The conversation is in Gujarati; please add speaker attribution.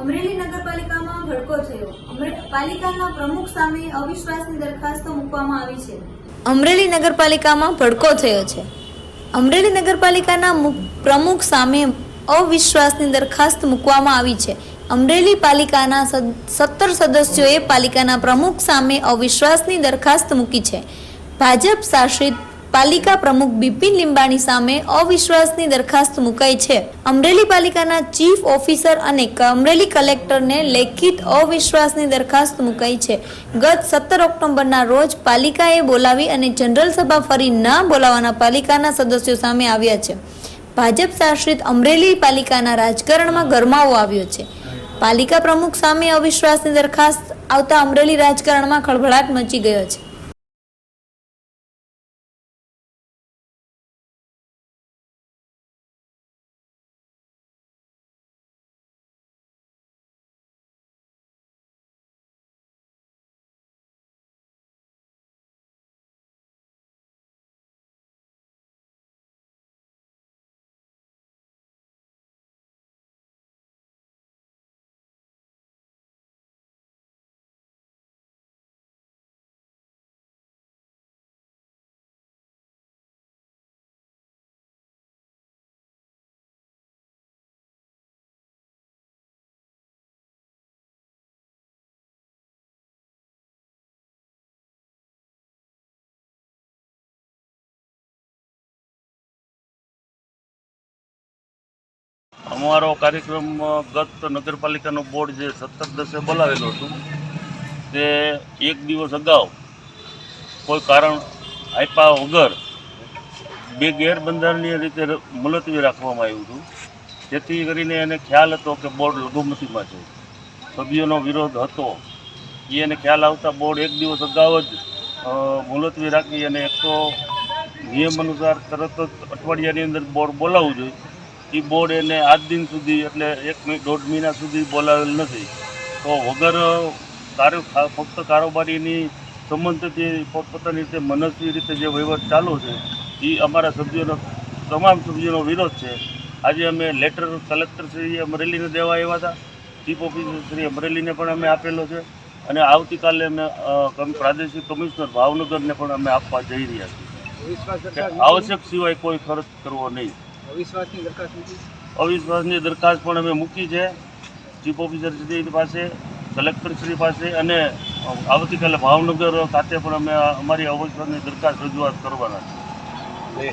Speaker 1: અમરેલી નગરપાલિકામાં ભડકો થયો. પાલિકાના પ્રમુખ સામે અવિશ્વાસની દરખાસ્ત મૂકવામાં આવી છે. અમરેલી નગરપાલિકામાં ભડકો થયો છે. અમરેલી નગરપાલિકાના પ્રમુખ સામે અવિશ્વાસની દરખાસ્ત મૂકવામાં આવી છે. અમરેલી પાલિકાના સત્તર સદસ્યોએ પાલિકાના પ્રમુખ સામે અવિશ્વાસની દરખાસ્ત મૂકી છે. ભાજપ શાસિત પાલિકા પ્રમુખ બિપિન લીંબાણી સામે અવિશ્વાસની દરખાસ્ત મુકાઈ છે. અમરેલી પાલિકાના ચીફ ઓફિસર અને અમરેલી કલેક્ટરને લેખિત અવિશ્વાસની દરખાસ્ત મુકાઈ છે. ગત સત્તર ઓક્ટોબરના રોજ પાલિકાએ બોલાવી અને જનરલ સભા ફરી ન બોલાવાના પાલિકાના સદસ્યો સામે આવ્યા છે. ભાજપ શાસિત અમરેલી પાલિકાના રાજકારણમાં ગરમાવો આવ્યો છે. પાલિકા પ્રમુખ સામે અવિશ્વાસની દરખાસ્ત આવતા અમરેલી રાજકારણમાં ખળભળાટ મચી ગયો છે.
Speaker 2: અમારો કાર્યક્રમ ગત નગરપાલિકાનો બોર્ડ જે સત્તર દસે બોલાવેલો હતું, તે એક દિવસ અગાઉ કોઈ કારણ આપ્યા વગર બે ગેરબંધારણીય રીતે મુલતવી રાખવામાં આવ્યું હતું. જેથી કરીને એને ખ્યાલ હતો કે બોર્ડ લઘુમતીમાં છે. સભ્યોનો વિરોધ હતો. એને ખ્યાલ આવતા બોર્ડ એક દિવસ અગાઉ જ મુલતવી રાખી અને એક તો નિયમ અનુસાર તરત જ અઠવાડિયાની અંદર બોર્ડ બોલાવવું જોઈએ. એ બોર્ડ એને આજ દિન સુધી એટલે એક દોઢ મહિના સુધી બોલાવેલ નથી. તો વગર કાર્ય ફક્ત કારોબારીની સંબંધથી પોતપોતાની રીતે મનસ્વી રીતે જે વહીવટ ચાલુ છે એ અમારા સભ્યોનો તમામ સભ્યોનો વિરોધ છે. આજે અમે લેટર કલેક્ટર શ્રી અમરેલીને દેવા આવ્યા હતા. ચીફ ઓફિસરશ્રી અમરેલીને પણ અમે આપેલો છે. અને આવતીકાલે અમે પ્રાદેશિક કમિશનર ભાવનગરને પણ અમે આપવા જઈ રહ્યા છીએ. આવશ્યક સિવાય કોઈ ખર્ચ કરવો નહીં.
Speaker 3: અવિશ્વાસની દરખાસ્ત મૂકી
Speaker 2: અવિશ્વાસની દરખાસ્ત પણ અમે મૂકી છે. ચીફ ઓફિસર શ્રી પાસે કલેક્ટર શ્રી પાસે અને આવતીકાલે ભાવનગર ખાતે પણ અમે અમારી અવિશ્વાસની દરખાસ્ત રજૂઆત કરવાના છે